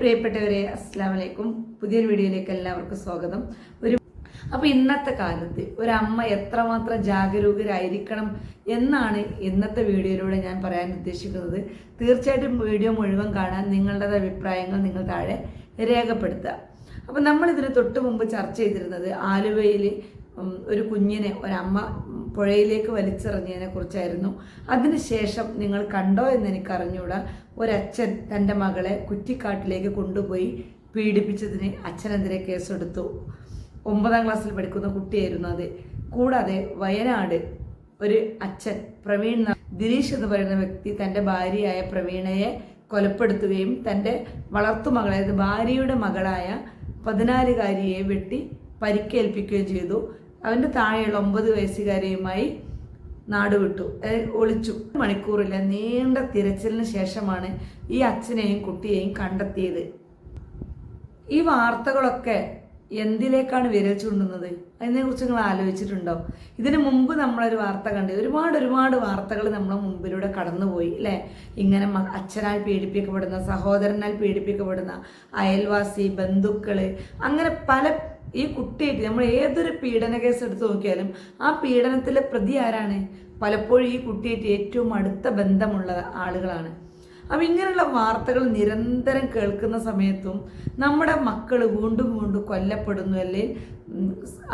പ്രിയപ്പെട്ടവരെ അസ്സാം പുതിയൊരു വീഡിയോയിലേക്ക് എല്ലാവർക്കും സ്വാഗതം. ഒരു അപ്പോൾ ഇന്നത്തെ കാലത്ത് ഒരമ്മ എത്രമാത്രം ജാഗരൂകരായിരിക്കണം എന്നാണ് ഇന്നത്തെ വീഡിയോയിലൂടെ ഞാൻ പറയാൻ ഉദ്ദേശിക്കുന്നത്. തീർച്ചയായിട്ടും വീഡിയോ മുഴുവൻ കാണാൻ നിങ്ങളുടെ അഭിപ്രായങ്ങൾ നിങ്ങൾ താഴെ രേഖപ്പെടുത്തുക. അപ്പോൾ നമ്മൾ ഇതിന് തൊട്ട് മുമ്പ് ചർച്ച ചെയ്തിരുന്നത് ആലുവയിൽ ഒരു കുഞ്ഞിനെ ഒരമ്മ പുഴയിലേക്ക് വലിച്ചെറിഞ്ഞതിനെ കുറിച്ചായിരുന്നു. അതിനുശേഷം നിങ്ങൾ കണ്ടോ എന്ന് എനിക്ക് അറിഞ്ഞുകൂടാ ഒരച്ഛൻ തന്റെ മകളെ കുറ്റിക്കാട്ടിലേക്ക് കൊണ്ടുപോയി പീഡിപ്പിച്ചതിന് അച്ഛനെതിരെ കേസെടുത്തു. ഒമ്പതാം ക്ലാസ്സിൽ പഠിക്കുന്ന കുട്ടിയായിരുന്നു അത്. കൂടാതെ വയനാട് ഒരു അച്ഛൻ പ്രവീൺ ദിനീഷ് എന്ന് പറയുന്ന വ്യക്തി തന്റെ ഭാര്യയായ പ്രവീണയെ കൊലപ്പെടുത്തുകയും തന്റെ വളർത്തുമകളായത് ഭാര്യയുടെ മകളായ പതിനാലുകാരിയെ വെട്ടി പരിക്കേൽപ്പിക്കുകയും ചെയ്തു. അവന്റെ താഴെയുള്ള ഒമ്പത് വയസ്സുകാരിയുമായി നാടുവിട്ടു ഒളിച്ചു. മണിക്കൂറിലെ നീണ്ട തിരച്ചിലിന് ശേഷമാണ് ഈ അച്ഛനെയും കുട്ടിയെയും കണ്ടെത്തിയത്. ഈ വാർത്തകളൊക്കെ എന്തിലേക്കാണ് വിരൽ ചൂണ്ടുന്നത്? അതിനെക്കുറിച്ച് നിങ്ങൾ ആലോചിച്ചിട്ടുണ്ടോ? ഇതിനു മുമ്പ് നമ്മളൊരു വാർത്ത കണ്ട് ഒരുപാട് ഒരുപാട് വാർത്തകൾ നമ്മളെ മുമ്പിലൂടെ കടന്നുപോയി അല്ലേ? ഇങ്ങനെ അച്ഛനാൽ പീഡിപ്പിക്കപ്പെടുന്ന സഹോദരനാൽ പീഡിപ്പിക്കപ്പെടുന്ന അയൽവാസി ബന്ധുക്കൾ അങ്ങനെ പല ഈ കുട്ടിയായിട്ട് നമ്മൾ ഏതൊരു പീഡന കേസ് എടുത്ത് നോക്കിയാലും ആ പീഡനത്തിലെ പ്രതി ആരാണ്? പലപ്പോഴും ഈ കുട്ടിയായിട്ട് ഏറ്റവും അടുത്ത ബന്ധമുള്ള ആളുകളാണ്. അപ്പം ഇങ്ങനെയുള്ള വാർത്തകൾ നിരന്തരം കേൾക്കുന്ന സമയത്തും നമ്മുടെ മക്കൾ വീണ്ടും വീണ്ടും കൊല്ലപ്പെടുന്നു അല്ലെങ്കിൽ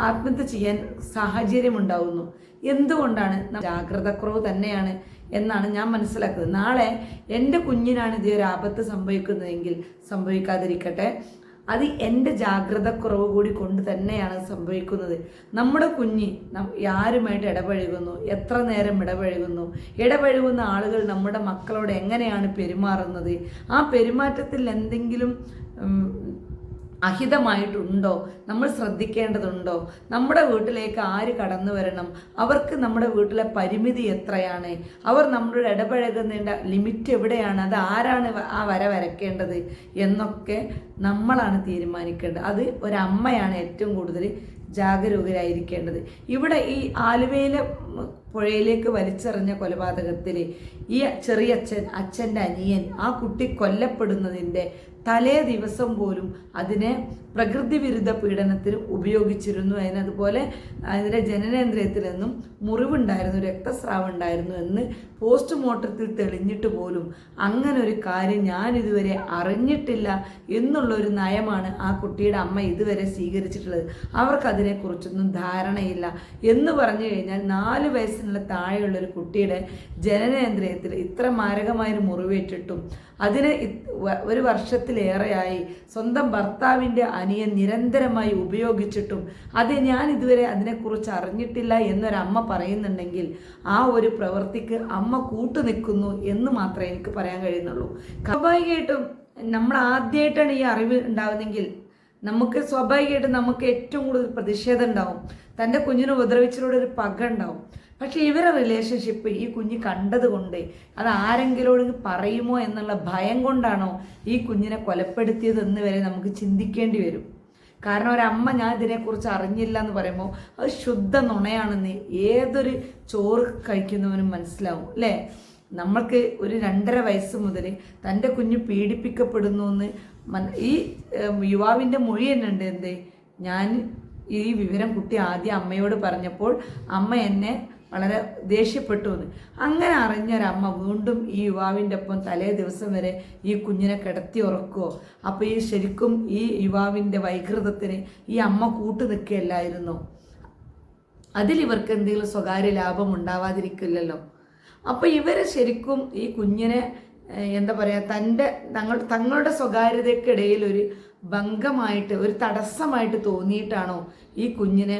ആത്മഹത്യ ചെയ്യാൻ സാഹചര്യം ഉണ്ടാവുന്നു എന്തുകൊണ്ടാണ് ജാഗ്രതക്കുറവ് തന്നെയാണ് എന്നാണ് ഞാൻ മനസ്സിലാക്കുന്നത്. നാളെ എന്റെ കുഞ്ഞിനാണ് ഇതേ ഒരു ആപത്ത് സംഭവിക്കുന്നതെങ്കിൽ സംഭവിക്കാതിരിക്കട്ടെ. അത് എന്റെ ജാഗ്രത കുറവ് കൂടി കൊണ്ട് തന്നെയാണ് സംഭവിക്കുന്നത്. നമ്മുടെ കുഞ്ഞ് ആരുമായിട്ട് ഇടപഴകുന്നു എത്ര നേരം ഇടപഴകുന്നു ഇടപഴകുന്ന ആളുകൾ നമ്മുടെ മക്കളോട് എങ്ങനെയാണ് പെരുമാറുന്നത് ആ പെരുമാറ്റത്തിൽ എന്തെങ്കിലും അഹിതമായിട്ടുണ്ടോ? നമ്മൾ ശ്രദ്ധിക്കേണ്ടതുണ്ടോ? നമ്മുടെ വീട്ടിലേക്ക് ആര് കടന്നു വരണം? അവർക്ക് നമ്മുടെ വീട്ടിലെ പരിമിതി എത്രയാണ്? അവർ നമ്മളോട് ഇടപഴകുന്നതിന്റെ ലിമിറ്റ് എവിടെയാണ്? അത് ആരാണ് ആ വര വരയ്ക്കേണ്ടത്? എന്നൊക്കെ നമ്മളാണ് തീരുമാനിക്കേണ്ടത്. അത് ഒരമ്മയാണ് ഏറ്റവും കൂടുതൽ ജാഗരൂകരായിരിക്കേണ്ടത്. ഇവിടെ ഈ ആലുവയിലെ പുഴയിലേക്ക് വലിച്ചെറിഞ്ഞ കൊലപാതകത്തിൽ ഈ ചെറിയച്ഛൻ അച്ഛന്റെ അനിയൻ ആ കുട്ടി കൊല്ലപ്പെടുന്നതിന്റെ തലേ ദിവസം പോലും അതിനെ പ്രകൃതി വിരുദ്ധ പീഡനത്തിന് ഉപയോഗിച്ചിരുന്നു. അതിനതുപോലെ അതിന്റെ ജനനേന്ദ്രിയത്തിൽ നിന്നും മുറിവുണ്ടായിരുന്നു രക്തസ്രാവം ഉണ്ടായിരുന്നു എന്ന് പോസ്റ്റ് പോസ്റ്റ്മോർട്ടത്തിൽ തെളിഞ്ഞിട്ട് പോലും അങ്ങനെ ഒരു കാര്യം ഞാൻ ഇതുവരെ അറിഞ്ഞിട്ടില്ല എന്നുള്ളൊരു നയമാണ് ആ കുട്ടിയുടെ അമ്മ ഇതുവരെ സ്വീകരിച്ചിട്ടുള്ളത്. അവർക്ക് അതിനെക്കുറിച്ചൊന്നും ധാരണയില്ല. എന്ന് പറഞ്ഞു കഴിഞ്ഞാൽ നാല് വയസ്സിനുള്ള താഴെയുള്ള ഒരു കുട്ടിയുടെ ജനനേന്ദ്രിയത്തിൽ ഇത്ര മാരകമായൊരു മുറിവേറ്റിട്ടും അതിന് ഒരു വർഷത്തിലേറെയായി സ്വന്തം ഭർത്താവിന്റെ അനിയൻ നിരന്തരമായി ഉപയോഗിച്ചിട്ടും അത് ഞാൻ ഇതുവരെ അതിനെക്കുറിച്ച് അറിഞ്ഞിട്ടില്ല എന്നൊരമ്മ പറയുന്നുണ്ടെങ്കിൽ ആ ഒരു പ്രവൃത്തിക്ക് അമ്മ കൂട്ടു നിൽക്കുന്നു എന്ന് മാത്രമേ എനിക്ക് പറയാൻ കഴിയുന്നുള്ളൂ. സ്വാഭാവികമായിട്ടും നമ്മൾ ആദ്യമായിട്ടാണ് ഈ അറിവ് ഉണ്ടാകുന്നതെങ്കിൽ നമുക്ക് സ്വാഭാവികമായിട്ടും നമുക്ക് ഏറ്റവും കൂടുതൽ പ്രതിഷേധം ഉണ്ടാവും. തന്റെ കുഞ്ഞിനെ ഉപദ്രവിച്ചതിലൂടെ ഒരു പക ഉണ്ടാവും. പക്ഷെ ഇവരെ റിലേഷൻഷിപ്പ് ഈ കുഞ്ഞ് കണ്ടതുകൊണ്ട് അത് ആരെങ്കിലും പറയുമോ എന്നുള്ള ഭയം കൊണ്ടാണോ ഈ കുഞ്ഞിനെ കൊലപ്പെടുത്തിയത് എന്ന് വരെ നമുക്ക് ചിന്തിക്കേണ്ടി വരും. കാരണം ഒരമ്മ ഞാൻ ഇതിനെക്കുറിച്ച് അറിഞ്ഞില്ല എന്ന് പറയുമ്പോൾ അത് ശുദ്ധ നുണയാണെന്ന് ഏതൊരു ചോറ് കഴിക്കുന്നവനും മനസ്സിലാവും അല്ലേ? നമ്മൾക്ക് ഒരു രണ്ടര വയസ്സ് മുതൽ തന്റെ കുഞ്ഞ് പീഡിപ്പിക്കപ്പെടുന്നു എന്ന് ഈ യുവാവിന്റെ മൊഴി തന്നെ ഉണ്ട് എന്തേ? ഞാൻ ഈ വിവരം കുട്ടി ആദ്യം അമ്മയോട് പറഞ്ഞപ്പോൾ അമ്മ എന്നെ വളരെ ദേഷ്യപ്പെട്ടു എന്ന്. അങ്ങനെ അറിഞ്ഞൊരമ്മ വീണ്ടും ഈ യുവാവിന്റെ ഒപ്പം തലേ ദിവസം വരെ ഈ കുഞ്ഞിനെ കിടത്തി ഉറക്കുമോ അപ്പോൾ ഈ ശരിക്കും ഈ യുവാവിന്റെ വൈകൃതത്തിന് ഈ അമ്മ കൂട്ടു നിൽക്കുകയല്ലായിരുന്നോ? അതിൽ ഇവർക്ക് എന്തെങ്കിലും സ്വകാര്യ ലാഭം ഉണ്ടാവാതിരിക്കില്ലല്ലോ. അപ്പോൾ ഇവർ ശരിക്കും ഈ കുഞ്ഞിനെ എന്താ പറയുക തന്റെ തങ്ങൾ തങ്ങളുടെ സ്വകാര്യതയ്ക്കിടയിൽ ഒരു ഭംഗമായിട്ട് ഒരു തടസ്സമായിട്ട് തോന്നിയിട്ടാണോ ഈ കുഞ്ഞിനെ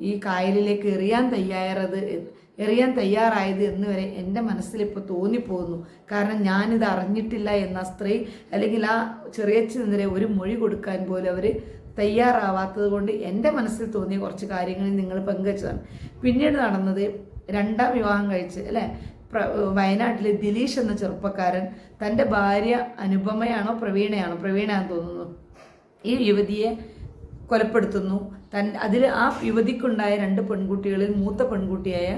ഈ കായലിലേക്ക് എറിയാൻ തയ്യാറത് എറിയാൻ തയ്യാറായത് എന്ന് വരെ എന്റെ മനസ്സിൽ ഇപ്പോൾ തോന്നിപ്പോകുന്നു. കാരണം ഞാനിത് അറിഞ്ഞിട്ടില്ല എന്ന സ്ത്രീ അല്ലെങ്കിൽ ആ ചെറിയച്ഛനെതിരെ ഒരു മൊഴി കൊടുക്കാൻ പോലും അവർ തയ്യാറാവാത്തത് കൊണ്ട് എന്റെ മനസ്സിൽ തോന്നിയ കുറച്ച് കാര്യങ്ങൾ നിങ്ങൾ പങ്കുവച്ചതാണ്. പിന്നീട് നടന്നത് രണ്ടാം വിവാഹം കഴിച്ച് അല്ലേ? വയനാട്ടിലെ ദിലീഷ് എന്ന ചെറുപ്പക്കാരൻ തന്റെ ഭാര്യ അനുപമയാണോ പ്രവീണയാണോ? പ്രവീണയാണെന്ന് തോന്നുന്നു. ഈ യുവതിയെ കൊലപ്പെടുത്തുന്നു. തൻ അതിൽ ആ യുവതിക്കുണ്ടായ രണ്ട് പെൺകുട്ടികളിൽ മൂത്ത പെൺകുട്ടിയായ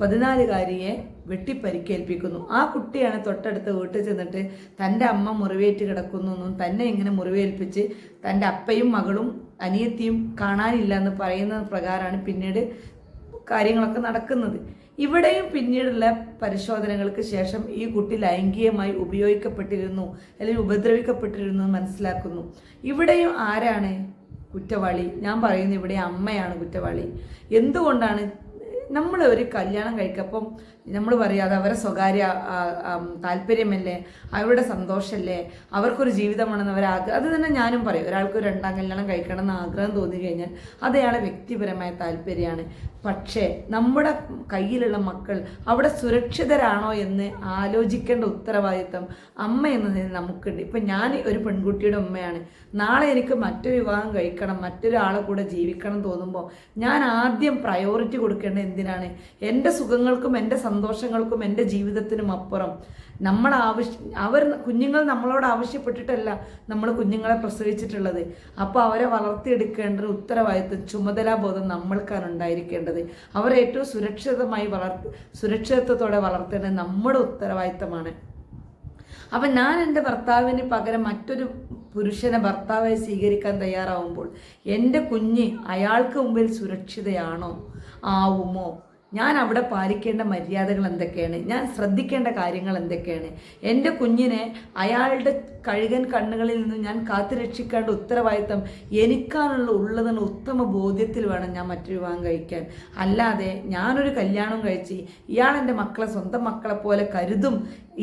പതിനാലുകാരിയെ വെട്ടിപ്പരിക്കേൽപ്പിക്കുന്നു. ആ കുട്ടിയാണ് തൊട്ടടുത്ത വീട്ടിൽ ചെന്നിട്ട് തന്റെ അമ്മ മുറിവേറ്റ് കിടക്കുന്നു എന്നും തന്നെ ഇങ്ങനെ മുറിവേൽപ്പിച്ച് തന്റെ അപ്പയും മകളും അനിയത്തിയും കാണാനില്ല എന്ന് പറയുന്ന പ്രകാരമാണ് പിന്നീട് കാര്യങ്ങളൊക്കെ നടക്കുന്നത്. ഇവിടെയും പിന്നീടുള്ള പരിശോധനകൾക്ക് ശേഷം ഈ കുട്ടി ലൈംഗികമായി ഉപയോഗിക്കപ്പെട്ടിരുന്നു അല്ലെങ്കിൽ ഉപദ്രവിക്കപ്പെട്ടിരുന്നു മനസ്സിലാക്കുന്നു. ഇവിടെയും ആരാണ് കുറ്റവാളി. ഞാൻ പറയുന്ന ഇവിടെ അമ്മയാണ് കുറ്റവാളി. എന്തുകൊണ്ടാണ്? നമ്മൾ ഒരു കല്യാണം കഴിക്കപ്പം നമ്മൾ പറയുക അത് അവരെ സ്വകാര്യ താല്പര്യമല്ലേ? അവരുടെ സന്തോഷമല്ലേ അവർക്കൊരു ജീവിതമാണെന്ന് അവർ ആഗ്രഹം അത് തന്നെ ഞാനും പറയും. ഒരാൾക്ക് ഒരു രണ്ടാം കല്യാണം കഴിക്കണം എന്ന് ആഗ്രഹം തോന്നി കഴിഞ്ഞാൽ അത് അയാളെ വ്യക്തിപരമായ താല്പര്യമാണ്. പക്ഷേ നമ്മുടെ കയ്യിലുള്ള മക്കൾ അവിടെ സുരക്ഷിതരാണോ എന്ന് ആലോചിക്കേണ്ട ഉത്തരവാദിത്തം അമ്മ എന്നതിന് നമുക്കുണ്ട്. ഇപ്പം ഞാൻ ഒരു പെൺകുട്ടിയുടെ ഉമ്മയാണ്. നാളെ എനിക്ക് മറ്റൊരു വിവാഹം കഴിക്കണം മറ്റൊരാളെ കൂടെ ജീവിക്കണം തോന്നുമ്പോൾ ഞാൻ ആദ്യം പ്രയോറിറ്റി കൊടുക്കേണ്ടത് എന്തിനാണ്? എന്റെ സുഖങ്ങൾക്കും എന്റെ സന്തോഷങ്ങൾക്കും എന്റെ ജീവിതത്തിനും അപ്പുറം. നമ്മൾ ആവശ്യ അവർ കുഞ്ഞുങ്ങൾ നമ്മളോട് ആവശ്യപ്പെട്ടിട്ടല്ല നമ്മൾ കുഞ്ഞുങ്ങളെ പ്രസവിച്ചിട്ടുള്ളത്. അപ്പോൾ അവരെ വളർത്തിയെടുക്കേണ്ട ഒരു ഉത്തരവാദിത്വം ചുമതലാബോധം നമ്മൾക്കാണ് ഉണ്ടായിരിക്കേണ്ടത്. അവരെ ഏറ്റവും സുരക്ഷിതമായി വളർത്തി സുരക്ഷിതത്വത്തോടെ വളർത്തേണ്ടത് നമ്മുടെ ഉത്തരവാദിത്തമാണ് അപ്പം ഞാൻ എന്റെ ഭർത്താവിന് പകരം മറ്റൊരു പുരുഷനെ ഭർത്താവായി സ്വീകരിക്കാൻ തയ്യാറാവുമ്പോൾ എന്റെ കുഞ്ഞ് അയാൾക്ക് മുമ്പിൽ സുരക്ഷിതയാണോ? ആവുമോ? ഞാൻ അവിടെ പാലിക്കേണ്ട മര്യാദകൾ എന്തൊക്കെയാണ്? ഞാൻ ശ്രദ്ധിക്കേണ്ട കാര്യങ്ങൾ എന്തൊക്കെയാണ്? എന്റെ കുഞ്ഞിനെ അയാളുടെ കഴുകൻ കണ്ണുകളിൽ നിന്ന് ഞാൻ കാത്തു രക്ഷിക്കേണ്ട ഉത്തരവാദിത്തം എനിക്കാണുള്ള ഉള്ളതെന്ന ഉത്തമ ബോധ്യത്തിൽ വേണം ഞാൻ മറ്റൊരു വിവാഹം കഴിക്കാൻ. അല്ലാതെ ഞാനൊരു കല്യാണം കഴിച്ച് ഇയാൾ എന്റെ മക്കളെ സ്വന്തം മക്കളെ പോലെ കരുതും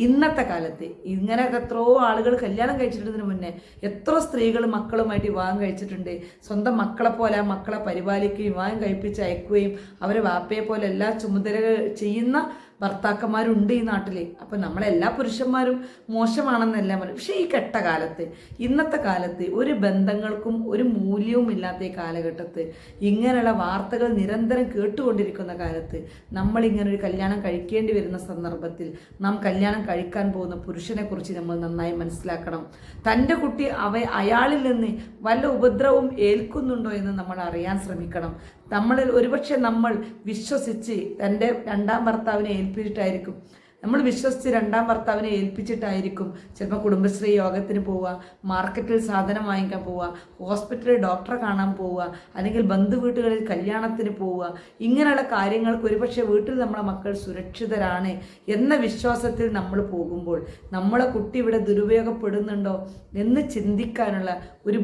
ഇന്നത്തെ കാലത്ത് ഇങ്ങനെയൊക്കെ എത്രയോ ആളുകൾ കല്യാണം കഴിച്ചിട്ടതിന് മുന്നേ എത്ര സ്ത്രീകൾ മക്കളുമായിട്ട് വിവാഹം കഴിച്ചിട്ടുണ്ട്. സ്വന്തം മക്കളെ പോലെ മക്കളെ പരിപാലിക്കുകയും വിവാഹം കഴിപ്പിച്ച് അയക്കുകയും അവരെ വാപ്പയെ പോലെ എല്ലാ ചുമതലകൾ ചെയ്യുന്ന ഭർത്താക്കന്മാരുണ്ട് ഈ നാട്ടിലെ. അപ്പം നമ്മളെല്ലാ പുരുഷന്മാരും മോശമാണെന്നല്ല പറയും. പക്ഷേ ഈ കെട്ട കാലത്ത് ഇന്നത്തെ കാലത്ത് ഒരു ബന്ധങ്ങൾക്കും ഒരു മൂല്യവും ഇല്ലാത്ത ഈ കാലഘട്ടത്ത് ഇങ്ങനെയുള്ള വാർത്തകൾ നിരന്തരം കേട്ടുകൊണ്ടിരിക്കുന്ന കാലത്ത് നമ്മൾ ഇങ്ങനെ ഒരു കല്യാണം കഴിക്കേണ്ടി വരുന്ന സന്ദർഭത്തിൽ നാം കല്യാണം കഴിക്കാൻ പോകുന്ന പുരുഷനെ കുറിച്ച് നമ്മൾ നന്നായി മനസ്സിലാക്കണം. തന്റെ കുട്ടി അവ അയാളിൽ നിന്ന് വല്ല ഉപദ്രവവും ഏൽക്കുന്നുണ്ടോ എന്ന് നമ്മൾ അറിയാൻ ശ്രമിക്കണം. നമ്മളിൽ ഒരുപക്ഷെ നമ്മൾ വിശ്വസിച്ച് തന്റെ രണ്ടാം ഭർത്താവിനെ ഏൽപ്പിച്ചിട്ടായിരിക്കും. നമ്മൾ വിശ്വസിച്ച് രണ്ടാം ഭർത്താവിനെ ഏൽപ്പിച്ചിട്ടായിരിക്കും ചിലപ്പോൾ കുടുംബശ്രീ യോഗത്തിന് പോവുക മാർക്കറ്റിൽ സാധനം വാങ്ങിക്കാൻ പോവുക ഹോസ്പിറ്റലിൽ ഡോക്ടറെ കാണാൻ പോവുക അല്ലെങ്കിൽ ബന്ധു വീട്ടുകളിൽ കല്യാണത്തിന് പോവുക. ഇങ്ങനെയുള്ള കാര്യങ്ങൾക്ക് ഒരുപക്ഷെ വീട്ടിൽ നമ്മളെ മക്കൾ സുരക്ഷിതരാണ് എന്ന വിശ്വാസത്തിൽ നമ്മൾ പോകുമ്പോൾ നമ്മളെ കുട്ടി ഇവിടെ ദുരുപയോഗപ്പെടുന്നുണ്ടോ എന്ന് ചിന്തിക്കാനുള്ള ഒരു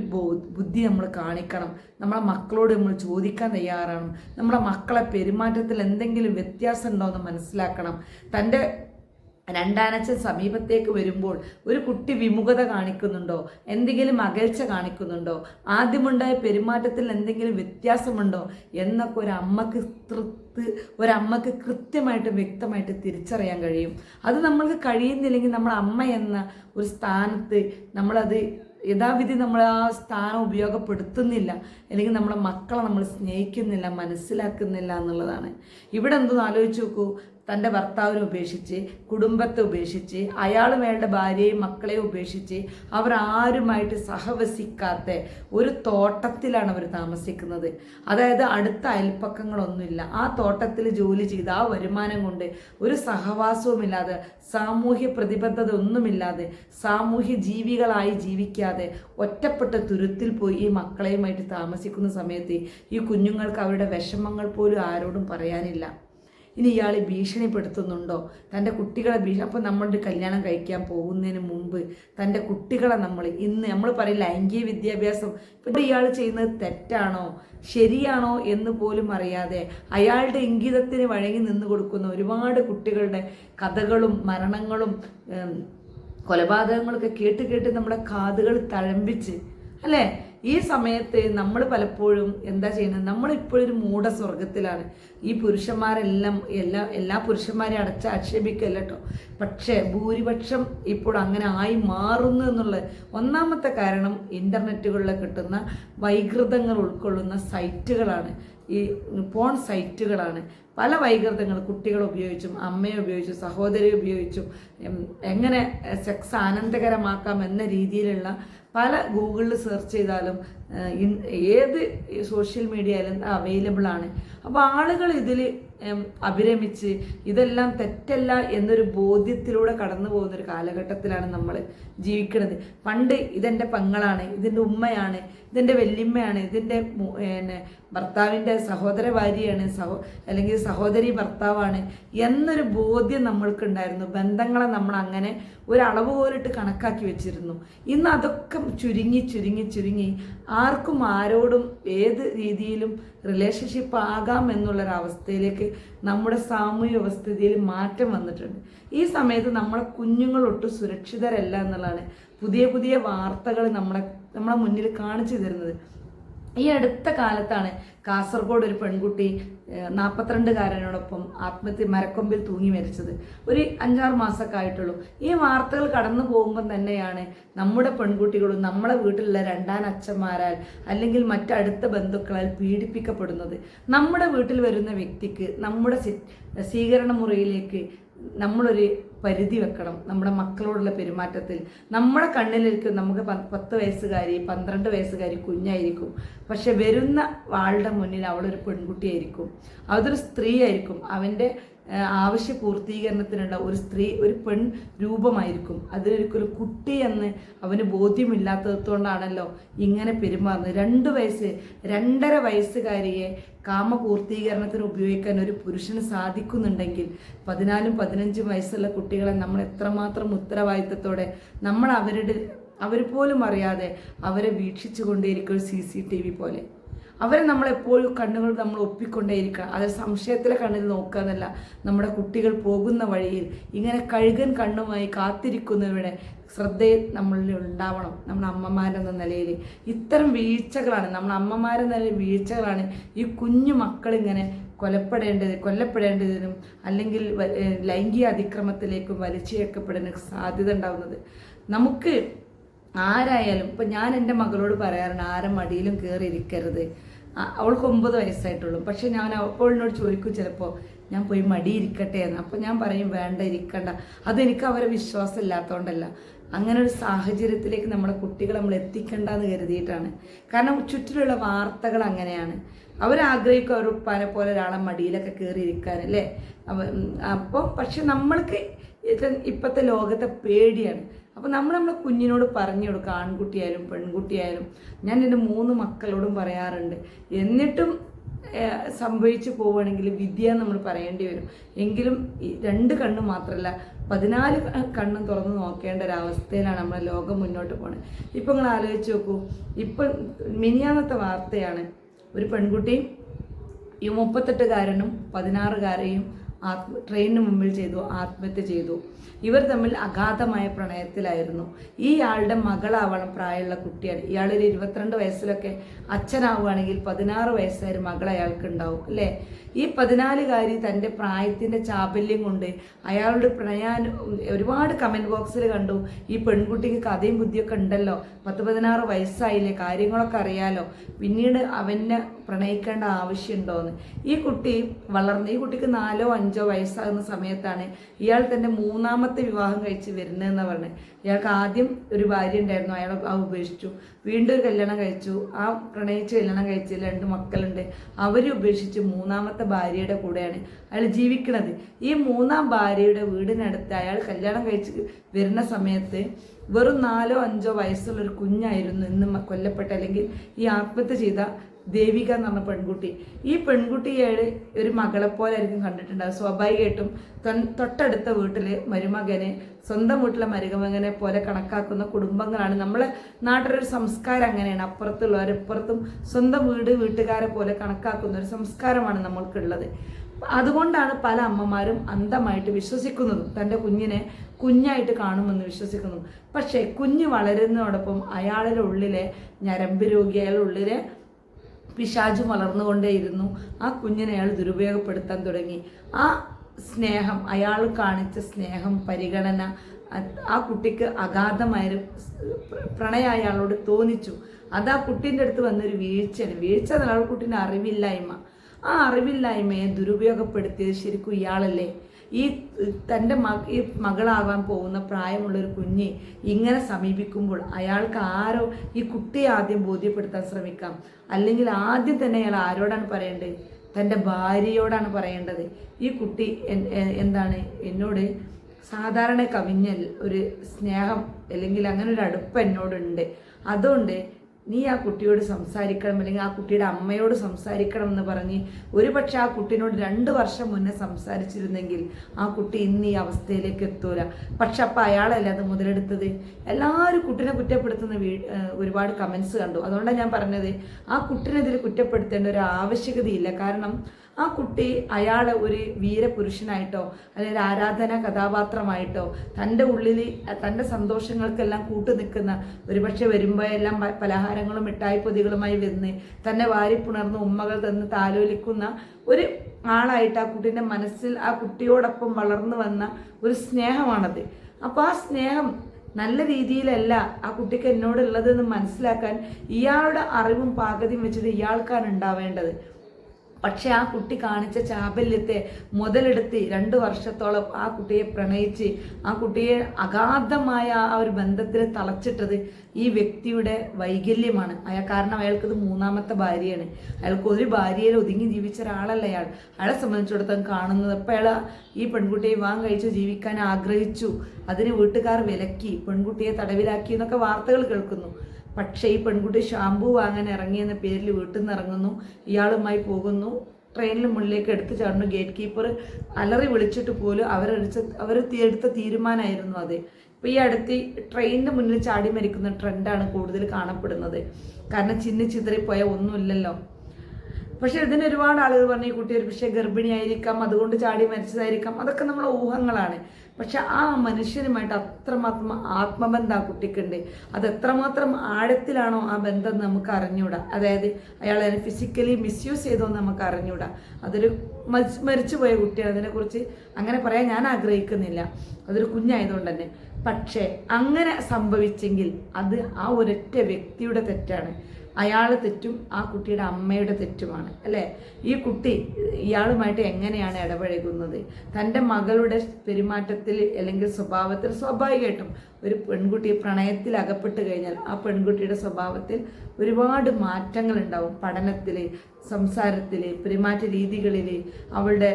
ബുദ്ധി നമ്മൾ കാണിക്കണം. നമ്മളെ മക്കളോട് നമ്മൾ ചോദിക്കാൻ തയ്യാറാണ്. നമ്മളെ മക്കളെ പെരുമാറ്റത്തിൽ എന്തെങ്കിലും വ്യത്യാസം ഉണ്ടോ എന്ന് മനസ്സിലാക്കണം. തന്റെ രണ്ടാനച്ഛൻ സമീപത്തേക്ക് വരുമ്പോൾ ഒരു കുട്ടി വിമുഖത കാണിക്കുന്നുണ്ടോ? എന്തെങ്കിലും അകൽച്ച കാണിക്കുന്നുണ്ടോ? ആദ്യമുണ്ടായ പെരുമാറ്റത്തിൽ എന്തെങ്കിലും വ്യത്യാസമുണ്ടോ? എന്നൊക്കെ ഒരു അമ്മയ്ക്ക് തൃപ്തി ഒരമ്മക്ക് കൃത്യമായിട്ട് വ്യക്തമായിട്ട് തിരിച്ചറിയാൻ കഴിയും. അത് നമ്മൾക്ക് കഴിയുന്നില്ലെങ്കിൽ നമ്മൾ അമ്മ എന്ന ഒരു സ്ഥാനത്ത് നമ്മളത് യഥാവിധി നമ്മൾ ആ സ്ഥാനം ഉപയോഗപ്പെടുത്തുന്നില്ല. അല്ലെങ്കിൽ നമ്മളെ മക്കളെ നമ്മൾ സ്നേഹിക്കുന്നില്ല മനസ്സിലാക്കുന്നില്ല എന്നുള്ളതാണ്. ഇവിടെ എന്തോന്ന് ആലോചിച്ച് നോക്കൂ. തന്റെ ഭർത്താവിനെ ഉപേക്ഷിച്ച് കുടുംബത്തെ ഉപേക്ഷിച്ച് അയാളും അയാളുടെ ഭാര്യയും മക്കളെയും ഉപേക്ഷിച്ച് അവർ ആരുമായിട്ട് സഹവസിക്കാത്ത ഒരു തോട്ടത്തിലാണ് അവർ താമസിക്കുന്നത്. അതായത് അടുത്ത അയൽപ്പക്കങ്ങളൊന്നുമില്ല. ആ തോട്ടത്തിൽ ജോലി ചെയ്ത് ആ വരുമാനം കൊണ്ട് ഒരു സഹവാസവുമില്ലാതെ സാമൂഹ്യ പ്രതിബദ്ധത ഒന്നുമില്ലാതെ സാമൂഹ്യ ജീവികളായി ജീവിക്കാതെ ഒറ്റപ്പെട്ട തുരുത്തിൽ പോയി ഈ മക്കളെയുമായിട്ട് താമസിക്കുന്ന സമയത്ത് ഈ കുഞ്ഞുങ്ങൾക്ക് അവരുടെ വിഷമങ്ങൾ പോലും ആരോടും പറയാനില്ല. ഇനി ഇയാൾ ഭീഷണിപ്പെടുത്തുന്നുണ്ടോ? തന്റെ കുട്ടികളെ ഭീഷണി അപ്പോൾ നമ്മളുടെ കല്യാണം കഴിക്കാൻ പോകുന്നതിന് മുമ്പ് തന്റെ കുട്ടികളെ നമ്മൾ ഇന്ന് നമ്മൾ പറയും ലൈംഗിക വിദ്യാഭ്യാസം. ഇപ്പം ഇയാൾ ചെയ്യുന്നത് തെറ്റാണോ? ശരിയാണോ എന്ന് പോലും അറിയാതെ അയാളുടെ ഇംഗിതത്തിന് വഴങ്ങി നിന്ന് കൊടുക്കുന്ന ഒരുപാട് കുട്ടികളുടെ കഥകളും മരണങ്ങളും കൊലപാതകങ്ങളൊക്കെ കേട്ട് കേട്ട് നമ്മുടെ കാതുകൾ തഴമ്പിച്ച് അല്ലേ? ഈ സമയത്ത് നമ്മൾ പലപ്പോഴും എന്താ ചെയ്യുന്നത്? നമ്മളിപ്പോഴൊരു ഒരു മൂഢ സ്വർഗത്തിലാണ് ഈ പുരുഷന്മാരെല്ലാം എല്ലാ എല്ലാ പുരുഷന്മാരെയും അടച്ച് ആക്ഷേപിക്കല്ല കേട്ടോ. പക്ഷേ ഭൂരിപക്ഷം ഇപ്പോൾ അങ്ങനെ ആയി മാറുന്നു എന്നുള്ള ഒന്നാമത്തെ കാരണം ഇന്റർനെറ്റുകളിൽ കിട്ടുന്ന വൈകൃതങ്ങൾ ഉൾക്കൊള്ളുന്ന സൈറ്റുകളാണ്. ഈ പോൺ സൈറ്റുകളാണ്. പല വൈകൃതങ്ങൾ കുട്ടികളെ ഉപയോഗിച്ചും അമ്മയെ ഉപയോഗിച്ചും സഹോദരിയെ ഉപയോഗിച്ചും എങ്ങനെ സെക്സ് ആനന്ദകരമാക്കാം എന്ന രീതിയിലുള്ള പല ഗൂഗിളിൽ സെർച്ച് ചെയ്താലും ഏത് സോഷ്യൽ മീഡിയയിലും അവൈലബിൾ ആണ്. അപ്പോൾ ആളുകൾ ഇതിൽ അഭിരമിച്ച് ഇതെല്ലാം തെറ്റല്ല എന്നൊരു ബോധ്യത്തിലൂടെ കടന്നു പോകുന്ന ഒരു കാലഘട്ടത്തിലാണ് നമ്മൾ ജീവിക്കുന്നത് പണ്ട് ഇതെന്റെ പെങ്ങളാണ് ഇതിന്റെ ഉമ്മയാണ് ഇതിന്റെ വല്യമ്മയാണ് ഇതിന്റെ പിന്നെ ഭർത്താവിന്റെ സഹോദര ഭാര്യയാണ് സഹോ അല്ലെങ്കിൽ സഹോദരി ഭർത്താവാണ് എന്നൊരു ബോധ്യം നമ്മൾക്കുണ്ടായിരുന്നു. ബന്ധങ്ങളെ നമ്മൾ അങ്ങനെ ഒരളവ് പോലിട്ട് കണക്കാക്കി വെച്ചിരുന്നു. ഇന്ന് അതൊക്കെ ചുരുങ്ങി ചുരുങ്ങി ചുരുങ്ങി ആർക്കും ആരോടും ഏത് രീതിയിലും റിലേഷൻഷിപ്പ് ആകാം എന്നുള്ളൊരവസ്ഥയിലേക്ക് നമ്മുടെ സാമൂഹ്യ വ്യവസ്ഥിതിയിൽ മാറ്റം വന്നിട്ടുണ്ട്. ഈ സമയത്ത് നമ്മളെ കുഞ്ഞുങ്ങളൊട്ടും സുരക്ഷിതരല്ല സുരക്ഷിതരല്ല എന്നുള്ളതാണ് പുതിയ പുതിയ വാർത്തകൾ നമ്മളെ നമ്മളെ മുന്നിൽ കാണിച്ചു തരുന്നത്. ഈ അടുത്ത കാലത്താണ് കാസർഗോഡ് ഒരു പെൺകുട്ടി നാൽപ്പത്തിരണ്ടുകാരനോടൊപ്പം ആത്മഹത്യ മരക്കൊമ്പിൽ തൂങ്ങി മരിച്ചത്. ഒരു അഞ്ചാറ് മാസമൊക്കെ ആയിട്ടുള്ളൂ. ഈ വാർത്തകൾ കടന്നു പോകുമ്പം തന്നെയാണ് നമ്മുടെ പെൺകുട്ടികളും നമ്മളെ വീട്ടിലുള്ള രണ്ടാം അച്ഛന്മാരാൽ അല്ലെങ്കിൽ മറ്റടുത്ത ബന്ധുക്കളാൽ പീഡിപ്പിക്കപ്പെടുന്നത്. നമ്മുടെ വീട്ടിൽ വരുന്ന വ്യക്തിക്ക് നമ്മുടെ സ്വീകരണ മുറിയിലേക്ക് നമ്മളൊരു പരിധി വെക്കണം. നമ്മുടെ മക്കളോടുള്ള പെരുമാറ്റത്തിൽ. നമ്മുടെ കണ്ണിലിരിക്കും നമുക്ക് പത്ത് വയസ്സുകാരി പന്ത്രണ്ട് വയസ്സുകാരി കുഞ്ഞായിരിക്കും. പക്ഷെ വരുന്ന ആളുടെ മുന്നിൽ അവളൊരു പെൺകുട്ടിയായിരിക്കും. അതൊരു സ്ത്രീയായിരിക്കും. അവന്റെ ആവശ്യ പൂർത്തീകരണത്തിനുള്ള ഒരു സ്ത്രീ ഒരു പെൺ രൂപമായിരിക്കും. അതിലൊരിക്കലും കുട്ടി എന്ന് അവന് ബോധ്യമില്ലാത്തതുകൊണ്ടാണല്ലോ ഇങ്ങനെ പെരുമാറുന്നത്. രണ്ട് വയസ്സ് രണ്ടര വയസ്സുകാരിയെ കാമപൂർത്തീകരണത്തിന് ഉപയോഗിക്കാൻ ഒരു പുരുഷന് സാധിക്കുന്നുണ്ടെങ്കിൽ പതിനാലും പതിനഞ്ചും വയസ്സുള്ള കുട്ടികളെ നമ്മൾ എത്രമാത്രം ഉത്തരവാദിത്തത്തോടെ നമ്മൾ അവരുടെ അവർ പോലും അറിയാതെ അവരെ വീക്ഷിച്ചു കൊണ്ടേയിരിക്കും സി സി ടി വി പോലെ. അവരെ നമ്മൾ എപ്പോഴും കണ്ണുകൾ നമ്മൾ ഒപ്പിക്കൊണ്ടേയിരിക്കുക അത് സംശയത്തിലെ കണ്ണിൽ നോക്കുക എന്നല്ല. നമ്മുടെ കുട്ടികൾ പോകുന്ന വഴിയിൽ ഇങ്ങനെ കഴുകൻ കണ്ണുമായി കാത്തിരിക്കുന്നവരുടെ ശ്രദ്ധയിൽ നമ്മളിൽ ഉണ്ടാവണം. നമ്മുടെ അമ്മമാരെന്ന നിലയിൽ ഇത്തരം വീഴ്ചകളാണ്. നമ്മുടെ അമ്മമാരെന്ന നിലയിൽ വീഴ്ചകളാണ് ഈ കുഞ്ഞു മക്കളിങ്ങനെ കൊലപ്പെടേണ്ടത് കൊല്ലപ്പെടേണ്ടതിനും അല്ലെങ്കിൽ ലൈംഗിക അതിക്രമത്തിലേക്കും വലിച്ചേക്കപ്പെടാനും സാധ്യത ഉണ്ടാവുന്നത്. നമുക്ക് ആരായാലും ഇപ്പം ഞാൻ എന്റെ മകളോട് പറയാറുണ്ട് ആരും മടിയിലും കയറി ഇരിക്കരുത് അവൾക്ക് ഒമ്പത് വയസ്സായിട്ടുള്ളൂ. പക്ഷെ ഞാൻ അവളിനോട് ചോദിക്കും ചിലപ്പോൾ ഞാൻ പോയി മടിയിരിക്കട്ടെ എന്ന്. അപ്പോൾ ഞാൻ പറയും വേണ്ട ഇരിക്കണ്ട. അതെനിക്ക് അവരെ വിശ്വാസം ഇല്ലാത്തതുകൊണ്ടല്ല അങ്ങനെ ഒരു സാഹചര്യത്തിലേക്ക് നമ്മുടെ കുട്ടികളെ നമ്മൾ എത്തിക്കണ്ട എന്ന് കരുതിയിട്ടാണ്. കാരണം ചുറ്റിലുള്ള വാർത്തകൾ അങ്ങനെയാണ്. അവരാഗ്രഹിക്കും അവർ ഉപ്പാനെ പോലെ ഒരാളെ മടിയിലൊക്കെ കയറിയിരിക്കാൻ ഇരിക്കാനല്ലേ അപ്പം പക്ഷെ നമ്മൾക്ക് ഇപ്പോഴത്തെ ലോകത്തെ പേടിയാണ്. അപ്പോൾ നമ്മൾ നമ്മളെ കുഞ്ഞിനോട് പറഞ്ഞു കൊടുക്കുക ആൺകുട്ടിയായാലും പെൺകുട്ടിയായാലും. ഞാൻ എന്റെ മൂന്ന് മക്കളോടും പറയാറുണ്ട് എന്നിട്ടും സംഭവിച്ചു പോവുകയാണെങ്കിൽ വിദ്യ നമ്മൾ പറയേണ്ടി വരും. എങ്കിലും രണ്ട് കണ്ണും മാത്രമല്ല പതിനാല് കണ്ണും തുറന്ന് നോക്കേണ്ട ഒരു അവസ്ഥയിലാണ് നമ്മുടെ ലോകം മുന്നോട്ട് പോകുന്നത് ഇപ്പം നിങ്ങൾ ആലോചിച്ച് നോക്കൂ ഇപ്പം മിനിയാന്നത്തെ വാർത്തയാണ് ഒരു പെൺകുട്ടി ഈ മുപ്പത്തെട്ടുകാരനും പതിനാറുകാരെയും ആത്മ ട്രെയിനിന് മുമ്പിൽ ചെയ്തു ആത്മഹത്യ ചെയ്തു. ഇവർ തമ്മിൽ അഗാധമായ പ്രണയത്തിലായിരുന്നു. ഈ ആളുടെ മകളാവണം പ്രായമുള്ള കുട്ടിയാണ്. ഇയാളൊരു ഇരുപത്തിരണ്ട് വയസ്സിലൊക്കെ അച്ഛനാവുകയാണെങ്കിൽ പതിനാറ് വയസ്സായ ഒരു മകൾ അയാൾക്ക് ഉണ്ടാവും അല്ലേ? ഈ പതിനാലുകാരി തന്റെ പ്രായത്തിന്റെ ചാബല്യം കൊണ്ട് അയാളുടെ പ്രണയാൻ ഒരുപാട് കമന്റ് ബോക്സിൽ കണ്ടു. ഈ പെൺകുട്ടിക്ക് കഥയും ബുദ്ധിയൊക്കെ ഉണ്ടല്ലോ. പത്ത് പതിനാറ് വയസ്സായില്ലേ? കാര്യങ്ങളൊക്കെ അറിയാലോ. പിന്നീട് അവനെ പ്രണയിക്കേണ്ട ആവശ്യമുണ്ടോയെന്ന് ഈ കുട്ടി വളർന്ന് ഈ കുട്ടിക്ക് നാലോ അഞ്ചോ വയസ്സാകുന്ന സമയത്താണ് ഇയാൾ തന്റെ മൂന്നാമത്തെ വിവാഹം കഴിച്ച് വരുന്നതെന്ന് പറഞ്ഞത് ഇയാൾക്ക് ആദ്യം ഒരു ഭാര്യ ഉണ്ടായിരുന്നു. അയാൾ ആ ഉപേക്ഷിച്ചു. വീണ്ടും ഒരു കല്യാണം കഴിച്ചു. ആ പ്രണയിച്ച് കല്യാണം കഴിച്ച് രണ്ട് മക്കളുണ്ട്. അവരെ ഉപേക്ഷിച്ച് മൂന്നാമത്തെ ഭാര്യയുടെ കൂടെയാണ് അയാൾ ജീവിക്കുന്നത് ഈ മൂന്നാം ഭാര്യയുടെ വീടിനടുത്ത് അയാൾ കല്യാണം കഴിച്ച് വരുന്ന സമയത്ത് വെറും നാലോ അഞ്ചോ വയസ്സുള്ള ഒരു കുഞ്ഞായിരുന്നു ഇന്ന് കൊല്ലപ്പെട്ട അല്ലെങ്കിൽ ഈ ആത്മഹത്യ ചെയ്ത ദേവിക എന്ന് പറഞ്ഞ പെൺകുട്ടി. ഈ പെൺകുട്ടിയെ ഒരു മകളെ പോലെ ആയിരിക്കും കണ്ടിട്ടുണ്ടാവും സ്വാഭാവികമായിട്ടും തൊട്ടടുത്ത വീട്ടിലെ മരുമകനെ സ്വന്തം വീട്ടിലെ മരുമകനെ പോലെ കണക്കാക്കുന്ന കുടുംബങ്ങളാണ്. നമ്മളെ നാട്ടിലൊരു സംസ്കാരം അങ്ങനെയാണ്. അപ്പുറത്തുള്ളവർ അപ്പുറത്തും സ്വന്തം വീട് വീട്ടുകാരെ പോലെ കണക്കാക്കുന്ന ഒരു സംസ്കാരമാണ് നമ്മൾക്കുള്ളത്. അതുകൊണ്ടാണ് പല അമ്മമാരും അന്ധമായിട്ട് വിശ്വസിക്കുന്നതും തന്റെ കുഞ്ഞിനെ കുഞ്ഞായിട്ട് കാണുമെന്ന് വിശ്വസിക്കുന്നു പക്ഷേ കുഞ്ഞ് വളരുന്നതോടൊപ്പം അയാളുടെ ഉള്ളിലെ ഞരമ്പ് രോഗി അയാളുടെ ഉള്ളിലെ പിശാചു വളർന്നുകൊണ്ടേയിരുന്നു. ആ കുഞ്ഞിനെ അയാൾ ദുരുപയോഗപ്പെടുത്താൻ തുടങ്ങി. ആ സ്നേഹം അയാൾ കാണിച്ച സ്നേഹം പരിഗണന ആ കുട്ടിക്ക് അഗാധമായൊരു പ്രണയം അയാളോട് തോന്നിച്ചു. അത് ആ കുട്ടീന്റെ അടുത്ത് വന്നൊരു വീഴ്ചയാണ്. വീഴ്ച എന്നുള്ള കുട്ടീന്റെ അറിവില്ലായ്മ. ആ അറിവില്ലായ്മയെ ദുരുപയോഗപ്പെടുത്തിയത് ശരിക്കും ഇയാളല്ലേ? ഈ തന്റെ മ ഈ മകളാകാൻ പോകുന്ന പ്രായമുള്ളൊരു കുഞ്ഞ് ഇങ്ങനെ സമീപിക്കുമ്പോൾ അയാൾക്ക് ആരോ ഈ കുട്ടിയെ ആദ്യം ബോധ്യപ്പെടുത്താൻ ശ്രമിക്കാം. അല്ലെങ്കിൽ ആദ്യം തന്നെ അയാൾ ആരോടാണ് പറയേണ്ടത്? തന്റെ ഭാര്യയോടാണ് പറയേണ്ടത്? ഈ കുട്ടി എന്താണ്? എന്നോട് സാധാരണ കവിഞ്ഞൽ ഒരു സ്നേഹം അല്ലെങ്കിൽ അങ്ങനെ ഒരു അടുപ്പ് എന്നോടുണ്ട്. അതുകൊണ്ട് നീ ആ കുട്ടിയോട് സംസാരിക്കണം അല്ലെങ്കിൽ ആ കുട്ടിയുടെ അമ്മയോട് സംസാരിക്കണം എന്ന് പറഞ്ഞ് ഒരുപക്ഷെ ആ കുട്ടീനോട് രണ്ട് വർഷം മുന്നേ സംസാരിച്ചിരുന്നെങ്കിൽ ആ കുട്ടി ഇന്ന് ഈ അവസ്ഥയിലേക്ക് എത്തൂല. പക്ഷെ അപ്പം അയാളല്ല അത് മുതലെടുത്തത്? എല്ലാവരും കുട്ടിനെ കുറ്റപ്പെടുത്തുന്ന ഒരുപാട് കമൻസ് കണ്ടു. അതുകൊണ്ടാണ് ഞാൻ പറഞ്ഞത് ആ കുട്ടിനെതിരെ കുറ്റപ്പെടുത്തേണ്ട ഒരു ആവശ്യകതയില്ല. കാരണം ആ കുട്ടി അയാൾ ഒരു വീരപുരുഷനായിട്ടോ അല്ലെങ്കിൽ ആരാധന കഥാപാത്രമായിട്ടോ തന്റെ ഉള്ളിൽ തന്റെ സന്തോഷങ്ങൾക്കെല്ലാം കൂട്ടു നിൽക്കുന്ന ഒരുപക്ഷെ വരുമ്പോഴെല്ലാം പലഹാരങ്ങളും മിഠായി പൊതികളുമായി വന്ന് തന്നെ വാരിപ്പുണർന്ന് ഉമ്മകൾ തന്ന് താലോലിക്കുന്ന ഒരു ആളായിട്ട് ആ കുട്ടീന്റെ മനസ്സിൽ ആ കുട്ടിയോടൊപ്പം വളർന്നു വന്ന ഒരു സ്നേഹമാണത്. അപ്പോൾ ആ സ്നേഹം നല്ല രീതിയിലല്ല ആ കുട്ടിക്ക് എന്നോടുള്ളതെന്ന് മനസ്സിലാക്കാൻ ഇയാളുടെ അറിവും പാകതയും വെച്ചിട്ട് ഇയാൾക്കാണ് ഉണ്ടാവേണ്ടത്. പക്ഷെ ആ കുട്ടി കാണിച്ച ചാബല്യത്തെ മുതലെടുത്തി രണ്ട് വർഷത്തോളം ആ കുട്ടിയെ പ്രണയിച്ച് ആ കുട്ടിയെ അഗാധമായ ആ ഒരു ബന്ധത്തിൽ തളച്ചിട്ടത് ഈ വ്യക്തിയുടെ വൈകല്യമാണ്. അയാൾ കാരണം അയാൾക്കത് മൂന്നാമത്തെ ഭാര്യയാണ്. അയാൾക്ക് ഒരു ഭാര്യയിൽ ഒതുങ്ങി ജീവിച്ച ഒരാളല്ല അയാൾ. അയാളെ സംബന്ധിച്ചിടത്തോളം കാണുന്നത് അപ്പോൾ അയാൾ ഈ പെൺകുട്ടിയെ വിവാഹം കഴിച്ച് ജീവിക്കാൻ ആഗ്രഹിച്ചു. അതിന് വീട്ടുകാർ വിലക്കി പെൺകുട്ടിയെ തടവിലാക്കി എന്നൊക്കെ വാർത്തകൾ കേൾക്കുന്നു. പക്ഷേ ഈ പെൺകുട്ടി ഷാമ്പു വാങ്ങാൻ ഇറങ്ങിയെന്ന പേരിൽ വീട്ടിൽ നിന്ന് ഇറങ്ങുന്നു. ഇയാളുമായി പോകുന്നു. ട്രെയിനിന് മുന്നിലേക്ക് എടുത്തു ചാടുന്നു. ഗേറ്റ് കീപ്പർ അലറി വിളിച്ചിട്ട് പോലും അവരടിച്ച അവർ എടുത്ത തീരുമാനമായിരുന്നു അത്. ഇപ്പോൾ ഈ അടുത്ത് ട്രെയിനിന് മുന്നിൽ ചാടി മരിക്കുന്ന ട്രെൻഡാണ് കൂടുതൽ കാണപ്പെടുന്നത്. കാരണം ചിന്നി ചിതറിപ്പോയ ഒന്നുമില്ലല്ലോ. പക്ഷെ ഇതിന് ഒരുപാട് ആളുകൾ പറഞ്ഞു ഈ കുട്ടി ഒരു പക്ഷേ ഗർഭിണിയായിരിക്കാം. അതുകൊണ്ട് ചാടി മരിച്ചതായിരിക്കാം. അതൊക്കെ നമ്മളെ ഊഹങ്ങളാണ്. പക്ഷെ ആ മനുഷ്യനുമായിട്ട് അത്രമാത്രം ആത്മബന്ധം ആ കുട്ടിക്കുണ്ട്. അത് എത്രമാത്രം ആഴത്തിലാണോ ആ ബന്ധം നമുക്ക് അറിഞ്ഞൂടാ അതായത് അയാൾ അതിനെ ഫിസിക്കലി മിസ്യൂസ് ചെയ്തോ നമുക്ക് അറിഞ്ഞൂടാ അതൊരു മരിച്ചു പോയ കുട്ടിയാണ്. അതിനെക്കുറിച്ച് അങ്ങനെ പറയാൻ ഞാൻ ആഗ്രഹിക്കുന്നില്ല. അതൊരു കുഞ്ഞായതുകൊണ്ട് തന്നെ. പക്ഷേ അങ്ങനെ സംഭവിച്ചെങ്കിൽ അത് ആ ഒരൊറ്റ വ്യക്തിയുടെ തെറ്റാണ്. അയാൾ തെറ്റും ആ കുട്ടിയുടെ അമ്മയുടെ തെറ്റുമാണ് അല്ലേ? ഈ കുട്ടി ഇയാളുമായിട്ട് എങ്ങനെയാണ് ഇടപഴകുന്നത്? തന്റെ മകളുടെ പെരുമാറ്റത്തിൽ അല്ലെങ്കിൽ സ്വഭാവത്തിൽ സ്വാഭാവികമായിട്ടും ഒരു പെൺകുട്ടി പ്രണയത്തിൽ അകപ്പെട്ട് കഴിഞ്ഞാൽ ആ പെൺകുട്ടിയുടെ സ്വഭാവത്തിൽ ഒരുപാട് മാറ്റങ്ങൾ ഉണ്ടാവും പഠനത്തിൽ സംസാരത്തിൽ പെരുമാറ്റ രീതികളിൽ അവളുടെ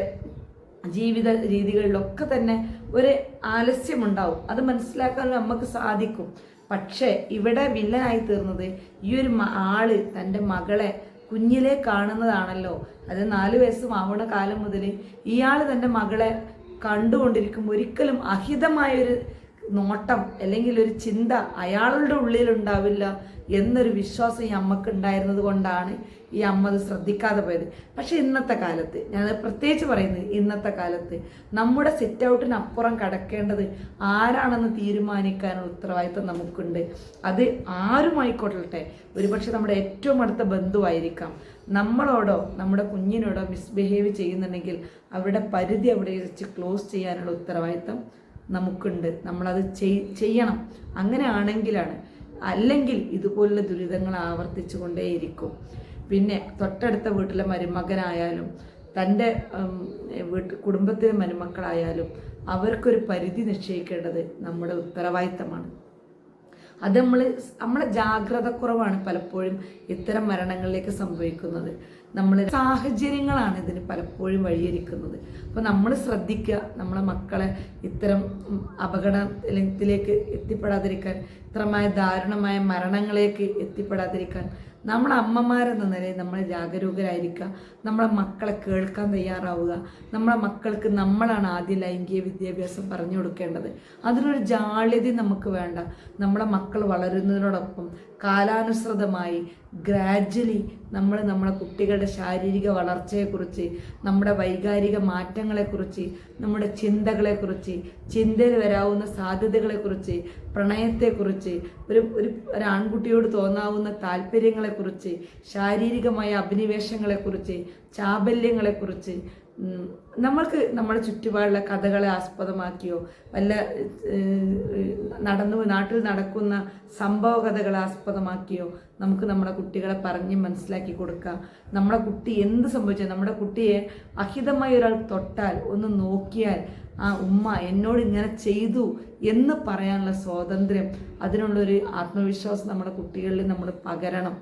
ജീവിത രീതികളിലൊക്കെ തന്നെ ഒരു ആലസ്യമുണ്ടാവും അത് മനസ്സിലാക്കാൻ നമുക്ക് സാധിക്കും. പക്ഷേ ഇവിടെ വില്ലനായി തീർന്നത് ഈ ഒരു ആൾ തന്റെ മകളെ കുഞ്ഞിലെ കാണുന്നതാണല്ലോ. അത് നാല് വയസ്സ് ആവണ കാലം മുതൽ ഇയാൾ തന്റെ മകളെ കണ്ടുകൊണ്ടിരിക്കുമ്പോൾ ഒരിക്കലും അഹിതമായൊരു നോട്ടം അല്ലെങ്കിൽ ഒരു ചിന്ത അയാളുടെ ഉള്ളിലുണ്ടാവില്ല എന്നൊരു വിശ്വാസം ഈ അമ്മയ്ക്ക് ഉണ്ടായിരുന്നത് കൊണ്ടാണ് ഈ അമ്മ അത് ശ്രദ്ധിക്കാതെ പോയത്. പക്ഷെ ഇന്നത്തെ കാലത്ത് ഞാൻ പ്രത്യേകിച്ച് പറയുന്നത് ഇന്നത്തെ കാലത്ത് നമ്മുടെ സിറ്റ് ഔട്ടിനപ്പുറം കടക്കേണ്ടത് ആരാണെന്ന് തീരുമാനിക്കാനുള്ള ഉത്തരവാദിത്വം നമുക്കുണ്ട്. അത് ആരുമായിക്കൊള്ളട്ടെ ഒരുപക്ഷെ നമ്മുടെ ഏറ്റവും അടുത്ത ബന്ധുവായിരിക്കാം. നമ്മളോടോ നമ്മുടെ കുഞ്ഞിനോടോ മിസ്ബിഹേവ് ചെയ്യുന്നുണ്ടെങ്കിൽ അവരുടെ പരിധി അവിടെ വെച്ച് ക്ലോസ് ചെയ്യാനുള്ള ഉത്തരവാദിത്വം നമുക്കുണ്ട്. നമ്മളത് ചെയ്- ചെയ്യണം. അങ്ങനെ ആണെങ്കിലാണ് അല്ലെങ്കിൽ ഇതുപോലുള്ള ദുരിതങ്ങൾ ആവർത്തിച്ചു കൊണ്ടേയിരിക്കും പിന്നെ തൊട്ടടുത്ത വീട്ടിലെ മരുമകനായാലും തന്റെ വീട്ട് കുടുംബത്തിലെ മരുമക്കളായാലും അവർക്കൊരു പരിധി നിശ്ചയിക്കേണ്ടത് നമ്മുടെ ഉത്തരവാദിത്തമാണ്. അത് നമ്മൾ നമ്മളെ ജാഗ്രത കുറവാണ് പലപ്പോഴും ഇത്തരം മരണങ്ങളിലേക്ക് സംഭവിക്കുന്നത്. നമ്മൾ സാഹചര്യങ്ങളാണ് ഇതിന് പലപ്പോഴും വഴിയൊരുക്കുന്നത്. അപ്പോൾ നമ്മൾ ശ്രദ്ധിക്കുക നമ്മളെ മക്കളെ ഇത്തരം അപകടത്തിലേക്ക് എത്തിപ്പെടാതിരിക്കാൻ ഇത്രമായ ദാരുണമായ മരണങ്ങളിലേക്ക് എത്തിപ്പെടാതിരിക്കാൻ നമ്മളെ അമ്മമാരെന്ന നിലയിൽ നമ്മൾ ജാഗരൂകരായിരിക്കുക. നമ്മളെ മക്കളെ കേൾക്കാൻ തയ്യാറാവുക. നമ്മളെ മക്കൾക്ക് നമ്മളാണ് ആദ്യ ലൈംഗിക വിദ്യാഭ്യാസം പറഞ്ഞു കൊടുക്കേണ്ടത്. അതിനൊരു ജാള്യത നമുക്ക് വേണ്ട. നമ്മളെ മക്കൾ വളരുന്നതിനോടൊപ്പം കാലാനുസൃതമായി ഗ്രാജ്വലി നമ്മൾ നമ്മളെ കുട്ടികളുടെ ശാരീരിക വളർച്ചയെക്കുറിച്ച് നമ്മുടെ വൈകാരിക മാറ്റങ്ങളെക്കുറിച്ച് നമ്മുടെ ചിന്തകളെക്കുറിച്ച് ചിന്തയിൽ വരാവുന്ന സാധ്യതകളെക്കുറിച്ച് പ്രണയത്തെക്കുറിച്ച് ഒരു ഒരു ഒരു ആൺകുട്ടിയോട് തോന്നാവുന്ന താല്പര്യങ്ങളെക്കുറിച്ച് ശാരീരികമായ അഭിനിവേശങ്ങളെക്കുറിച്ച് ചാബല്യങ്ങളെക്കുറിച്ച് നമ്മൾക്ക് നമ്മുടെ ചുറ്റുപാടുള്ള കഥകളെ ആസ്പദമാക്കിയോ വല്ല നടന്നു നാട്ടിൽ നടക്കുന്ന സംഭവ കഥകളെ ആസ്പദമാക്കിയോ നമുക്ക് നമ്മുടെ കുട്ടികളെ പറഞ്ഞ് മനസ്സിലാക്കി കൊടുക്കാം. നമ്മുടെ കുട്ടി എന്ത് സംഭവിച്ചാൽ നമ്മുടെ കുട്ടിയെ അഹിതമായി ഒരാൾ തൊട്ടാൽ ഒന്ന് നോക്കിയാൽ ആ ഉമ്മ എന്നോട് ഇങ്ങനെ ചെയ്തു എന്ന് പറയാനുള്ള സ്വാതന്ത്ര്യം അതിനുള്ളൊരു ആത്മവിശ്വാസം നമ്മുടെ കുട്ടികളിൽ നമ്മൾ പകരണം.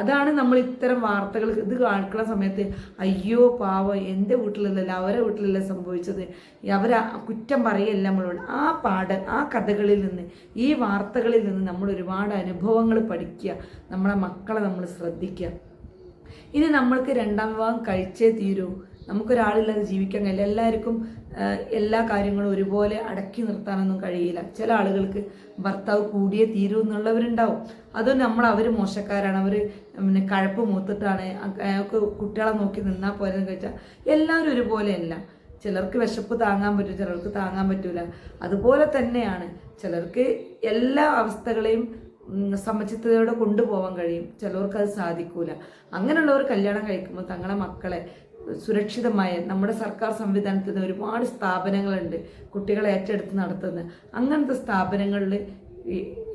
അതാണ് നമ്മൾ ഇത്തരം വാർത്തകൾ ഇത് കാണിക്കുന്ന സമയത്ത് അയ്യോ പാവം എന്റെ വീട്ടിലല്ലല്ല അവരെ വീട്ടിലല്ല സംഭവിച്ചത്? അവർ കുറ്റം പറയല്ല നമ്മളോട്. ആ പാഠ ആ കഥകളിൽ നിന്ന് ഈ വാർത്തകളിൽ നിന്ന് നമ്മൾ ഒരുപാട് അനുഭവങ്ങൾ പഠിക്കുക. നമ്മളെ മക്കളെ നമ്മൾ ശ്രദ്ധിക്കുക. ഇനി നമ്മൾക്ക് രണ്ടാം വിവാഹം കഴിച്ചേ തീരൂ. നമുക്കൊരാളില്ലാതെ ജീവിക്കാൻ കഴിയില്ല. എല്ലാവർക്കും എല്ലാ കാര്യങ്ങളും ഒരുപോലെ അടക്കി നിർത്താനൊന്നും കഴിയില്ല. ചില ആളുകൾക്ക് ഭർത്താവ് കൂടിയേ തീരൂ എന്നുള്ളവരുണ്ടാവും. അതും നമ്മൾ അവർ മോശക്കാരാണ്. അവർ പിന്നെ കഴപ്പ് മൂത്തിട്ടാണ്. കുട്ടികളെ നോക്കി നിന്നാൽ പോലെ എന്ന് കഴിച്ചാൽ എല്ലാവരും ഒരുപോലെയല്ല. ചിലർക്ക് വിശപ്പ് താങ്ങാൻ പറ്റും ചിലർക്ക് താങ്ങാൻ പറ്റൂല. അതുപോലെ തന്നെയാണ് ചിലർക്ക് എല്ലാ അവസ്ഥകളെയും സമചിത്തതയോടെ കൊണ്ടുപോകാൻ കഴിയും. ചിലവർക്ക് അത് സാധിക്കൂല. അങ്ങനെയുള്ളവർ കല്യാണം കഴിക്കുമ്പോൾ തങ്ങളുടെ മക്കളെ സുരക്ഷിതമായ നമ്മുടെ സർക്കാർ സംവിധാനത്തിൽ നിന്ന് ഒരുപാട് സ്ഥാപനങ്ങളുണ്ട് കുട്ടികളെ ഏറ്റെടുത്ത് നടത്തുന്ന. അങ്ങനത്തെ സ്ഥാപനങ്ങളിൽ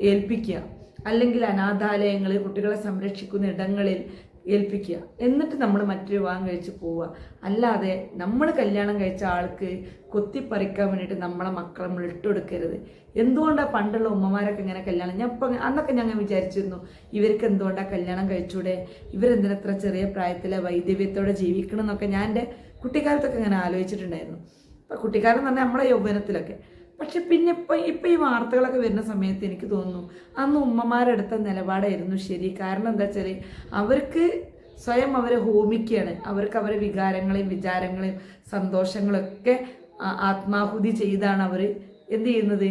ഏൽപ്പിക്കുക. അല്ലെങ്കിൽ അനാഥാലയങ്ങളിൽ കുട്ടികളെ സംരക്ഷിക്കുന്ന ഇടങ്ങളിൽ ഏൽപ്പിക്കുക. എന്നിട്ട് നമ്മൾ മറ്റൊരു വിവാഹം കഴിച്ച് പോവുക. അല്ലാതെ നമ്മൾ കല്യാണം കഴിച്ച ആൾക്ക് കൊത്തിപ്പറിക്കാൻ വേണ്ടിയിട്ട് നമ്മളെ മക്കളെ നമ്മൾ ഇട്ടുകൊടുക്കരുത്. എന്തുകൊണ്ടാണ് പണ്ടുള്ള ഉമ്മമാരൊക്കെ ഇങ്ങനെ കല്യാണം ഞാൻ ഇപ്പം അന്നൊക്കെ ഞങ്ങൾ വിചാരിച്ചിരുന്നു. ഇവർക്ക് എന്തുകൊണ്ടാണ് കല്യാണം കഴിച്ചൂടെ? ഇവരെന്തിനത്ര ചെറിയ പ്രായത്തിലെ വൈദ്യവ്യത്തോടെ ജീവിക്കണം എന്നൊക്കെ ഞാൻ എന്റെ കുട്ടിക്കാലത്തൊക്കെ ഇങ്ങനെ ആലോചിച്ചിട്ടുണ്ടായിരുന്നു. അപ്പം കുട്ടിക്കാലം പറഞ്ഞാൽ നമ്മളെ യൗവനത്തിലൊക്കെ. പക്ഷെ പിന്നെ ഇപ്പം ഇപ്പം ഈ വാർത്തകളൊക്കെ വരുന്ന സമയത്ത് എനിക്ക് തോന്നുന്നു അന്ന് ഉമ്മമാരെടുത്ത നിലപാടായിരുന്നു ശരി. കാരണം എന്താ വെച്ചാൽ അവർക്ക് സ്വയം അവരെ ഹോമിക്കുകയാണ്. അവർക്ക് അവരെ വികാരങ്ങളെയും വിചാരങ്ങളെയും സന്തോഷങ്ങളൊക്കെ ആത്മാഹുതി ചെയ്താണ് അവർ എന്ത് ചെയ്യുന്നത്?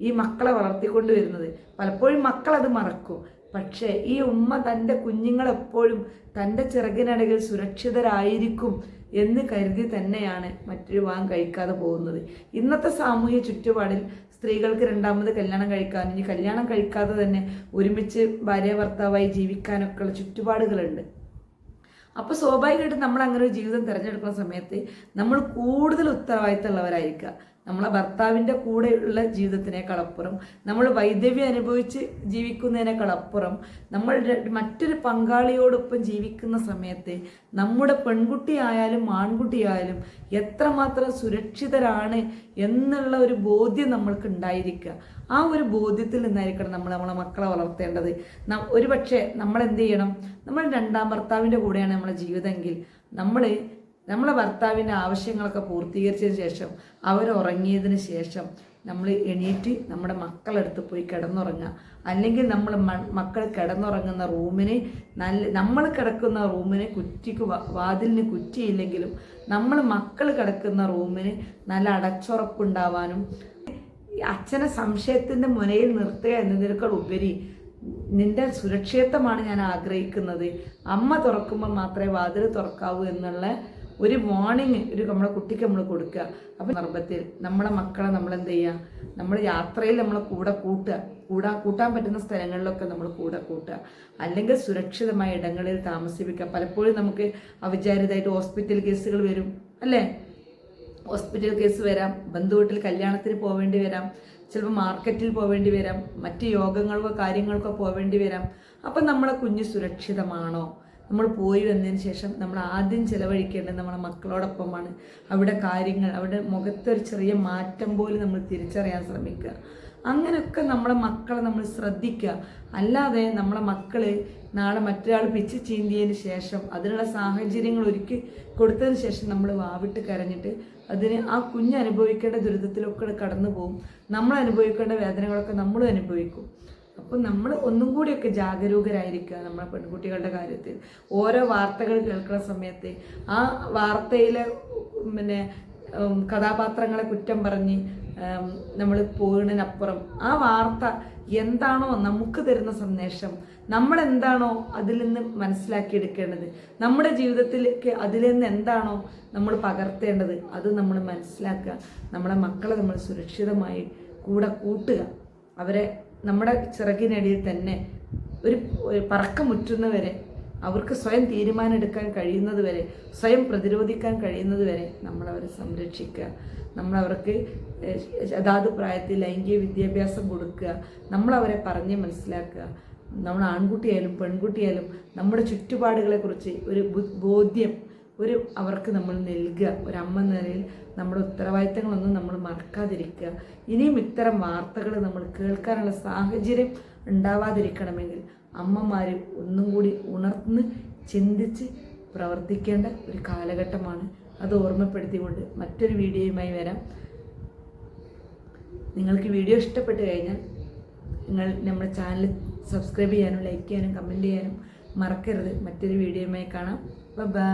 ഈ മക്കളെ വളർത്തിക്കൊണ്ട് വരുന്നത്. പലപ്പോഴും മക്കളത് മറക്കും. പക്ഷേ ഈ ഉമ്മ തന്റെ കുഞ്ഞുങ്ങളെപ്പോഴും തന്റെ ചിറകിനടകിൽ സുരക്ഷിതരായിരിക്കും എന്ന് കരുതി തന്നെയാണ് മറ്റൊരു വിവാഹം കഴിക്കാതെ പോകുന്നത്. ഇന്നത്തെ സാമൂഹ്യ ചുറ്റുപാടിൽ സ്ത്രീകൾക്ക് രണ്ടാമത് കല്യാണം കഴിക്കാൻ ഇനി കല്യാണം കഴിക്കാതെ തന്നെ ഒരുമിച്ച് ഭാര്യ ഭർത്താവായി ജീവിക്കാനൊക്കെയുള്ള ചുറ്റുപാടുകളുണ്ട്. അപ്പോൾ സ്വാഭാവികമായിട്ടും നമ്മൾ അങ്ങനെ ഒരു ജീവിതം തിരഞ്ഞെടുക്കുന്ന സമയത്ത് നമ്മൾ കൂടുതൽ ഉത്തരവാദിത്തമുള്ളവരായിരിക്കുക. നമ്മളെ ഭർത്താവിന്റെ കൂടെയുള്ള ജീവിതത്തിനേക്കാളപ്പുറം നമ്മൾ വൈദവ്യം അനുഭവിച്ച് ജീവിക്കുന്നതിനേക്കാളപ്പുറം നമ്മൾ മറ്റൊരു പങ്കാളിയോടൊപ്പം ജീവിക്കുന്ന സമയത്ത് നമ്മുടെ പെൺകുട്ടിയായാലും ആൺകുട്ടിയായാലും എത്രമാത്രം സുരക്ഷിതരാണ് എന്നുള്ള ഒരു ബോധ്യം നമ്മൾക്ക് ഉണ്ടായിരിക്കുക. ആ ഒരു ബോധ്യത്തിൽ നിന്നായിരിക്കണം നമ്മൾ നമ്മളെ മക്കളെ വളർത്തേണ്ടത്. ഒരു പക്ഷേ നമ്മൾ എന്ത് ചെയ്യണം? നമ്മൾ രണ്ടാം ഭർത്താവിന്റെ കൂടെയാണ് നമ്മളെ ജീവിതമെങ്കിൽ നമ്മൾ നമ്മളെ ഭർത്താവിന്റെ ആവശ്യങ്ങളൊക്കെ പൂർത്തീകരിച്ചതിന് ശേഷം അവർ ഉറങ്ങിയതിന് ശേഷം നമ്മൾ എണീറ്റ് നമ്മുടെ മക്കളെടുത്ത് പോയി കിടന്നുറങ്ങുക. അല്ലെങ്കിൽ നമ്മൾ മക്കൾ കിടന്നുറങ്ങുന്ന റൂമിനെ നല്ല നമ്മൾ കിടക്കുന്ന റൂമിനെ കുറ്റിക്ക് വാതിലിന് കുറ്റിയില്ലെങ്കിലും നമ്മൾ മക്കൾ കിടക്കുന്ന റൂമിന് നല്ല അടച്ചുറപ്പുണ്ടാവാനും അച്ഛനെ സംശയത്തിന്റെ മുനയിൽ നിർത്തുക എന്നതിനേക്കാൾ ഉപരി നിന്റെ സുരക്ഷിതത്വമാണ് ഞാൻ ആഗ്രഹിക്കുന്നത്. അമ്മ തുറക്കുമ്പോൾ മാത്രമേ വാതിൽ തുറക്കാവൂ എന്നുള്ള ഒരു വാണിങ് ഒരു നമ്മളെ കുട്ടിക്ക് നമ്മൾ കൊടുക്കുക. അപ്പം നർഭത്തിൽ നമ്മളെ മക്കളെ നമ്മൾ എന്ത് ചെയ്യുക? നമ്മൾ യാത്രയിൽ നമ്മളെ കൂടെ കൂട്ടുക. കൂടാ കൂട്ടാൻ പറ്റുന്ന സ്ഥലങ്ങളിലൊക്കെ നമ്മൾ കൂടെ കൂട്ടുക. അല്ലെങ്കിൽ സുരക്ഷിതമായ ഇടങ്ങളിൽ താമസിപ്പിക്കുക. പലപ്പോഴും നമുക്ക് അവിചാരിതമായിട്ട് ഹോസ്പിറ്റൽ കേസുകൾ വരും. അല്ലേ? ഹോസ്പിറ്റൽ കേസ് വരാം. ബന്ധുവീട്ടിൽ കല്യാണത്തിന് പോവേണ്ടി വരാം. ചിലപ്പോൾ മാർക്കറ്റിൽ പോവേണ്ടി വരാം. മറ്റ് യോഗങ്ങൾക്കോ കാര്യങ്ങൾക്കോ പോവേണ്ടി വരാം. അപ്പം നമ്മളെ കുഞ്ഞ് സുരക്ഷിതമാണോ? നമ്മൾ പോയി വന്നതിന് ശേഷം നമ്മൾ ആദ്യം ചിലവഴിക്കേണ്ടത് നമ്മുടെ മക്കളോടൊപ്പമാണ്. അവിടെ കാര്യങ്ങൾ അവിടെ മുഖത്തൊരു ചെറിയ മാറ്റം പോലും നമ്മൾ തിരിച്ചറിയാൻ ശ്രമിക്കുക. അങ്ങനെയൊക്കെ നമ്മളെ മക്കളെ നമ്മൾ ശ്രദ്ധിക്കുക. അല്ലാതെ നമ്മളെ മക്കൾ നാളെ മറ്റൊരാൾ പിച്ച് ചീന്തിയതിന് ശേഷം അതിനുള്ള സാഹചര്യങ്ങൾ ഒരുക്കി കൊടുത്തതിന് ശേഷം നമ്മൾ വാവിട്ട് കരഞ്ഞിട്ട് അതിന് ആ കുഞ്ഞ് അനുഭവിക്കേണ്ട ദുരിതത്തിലൊക്കെ കടന്നു പോകും നമ്മൾ അനുഭവിക്കേണ്ട വേദനകളൊക്കെ നമ്മളും അനുഭവിക്കും. അപ്പം നമ്മൾ ഒന്നും കൂടിയൊക്കെ ജാഗരൂകരായിരിക്കുക നമ്മളെ പെൺകുട്ടികളുടെ കാര്യത്തിൽ. ഓരോ വാർത്തകൾ കേൾക്കുന്ന സമയത്ത് ആ വാർത്തയിലെ പിന്നെ കഥാപാത്രങ്ങളെ കുറ്റം പറഞ്ഞ് നമ്മൾ പോകുന്നതിനപ്പുറം ആ വാർത്ത എന്താണോ നമുക്ക് തരുന്ന സന്ദേശം നമ്മൾ എന്താണോ അതിൽ നിന്ന് മനസ്സിലാക്കിയെടുക്കേണ്ടത്. നമ്മുടെ ജീവിതത്തിലേക്ക് അതിൽ നിന്ന് എന്താണോ നമ്മൾ പകർത്തേണ്ടത് അത് നമ്മൾ മനസ്സിലാക്കുക. നമ്മളെ മക്കളെ നമ്മൾ സുരക്ഷിതമായി കൂടെ കൂട്ടുക. അവരെ നമ്മുടെ ചിറകിനടിയിൽ തന്നെ ഒരു പറക്കമുറ്റുന്നവരെ അവർക്ക് സ്വയം തീരുമാനമെടുക്കാൻ കഴിയുന്നത് വരെ സ്വയം പ്രതിരോധിക്കാൻ കഴിയുന്നത് വരെ നമ്മളവരെ സംരക്ഷിക്കുക. നമ്മളവർക്ക് അതാത് പ്രായത്തിൽ ലൈംഗിക വിദ്യാഭ്യാസം കൊടുക്കുക. നമ്മളവരെ പറഞ്ഞ് മനസ്സിലാക്കുക. നമ്മൾ ആൺകുട്ടിയായാലും പെൺകുട്ടിയായാലും നമ്മുടെ ചുറ്റുപാടുകളെക്കുറിച്ച് ഒരു ബോധ്യം ഒരു അവർക്ക് നമ്മൾ നൽകുക ഒരു എന്ന നിലയിൽ നമ്മുടെ ഉത്തരവാദിത്തങ്ങളൊന്നും നമ്മൾ മറക്കാതിരിക്കുക. ഇനിയും ഇത്തരം വാർത്തകൾ നമ്മൾ കേൾക്കാനുള്ള സാഹചര്യം ഉണ്ടാവാതിരിക്കണമെങ്കിൽ അമ്മമാർ ഒന്നും കൂടി ഉണർന്ന് ചിന്തിച്ച് പ്രവർത്തിക്കേണ്ട ഒരു കാലഘട്ടമാണ് അത് ഓർമ്മപ്പെടുത്തിക്കൊണ്ട് മറ്റൊരു വീഡിയോയുമായി വരാം. നിങ്ങൾക്ക് വീഡിയോ ഇഷ്ടപ്പെട്ട് കഴിഞ്ഞാൽ നിങ്ങൾ നമ്മുടെ ചാനൽ സബ്സ്ക്രൈബ് ചെയ്യാനും ലൈക്ക് ചെയ്യാനും കമന്റ് ചെയ്യാനും മറക്കരുത്. മറ്റൊരു വീഡിയോയുമായി കാണാം. ബൈ.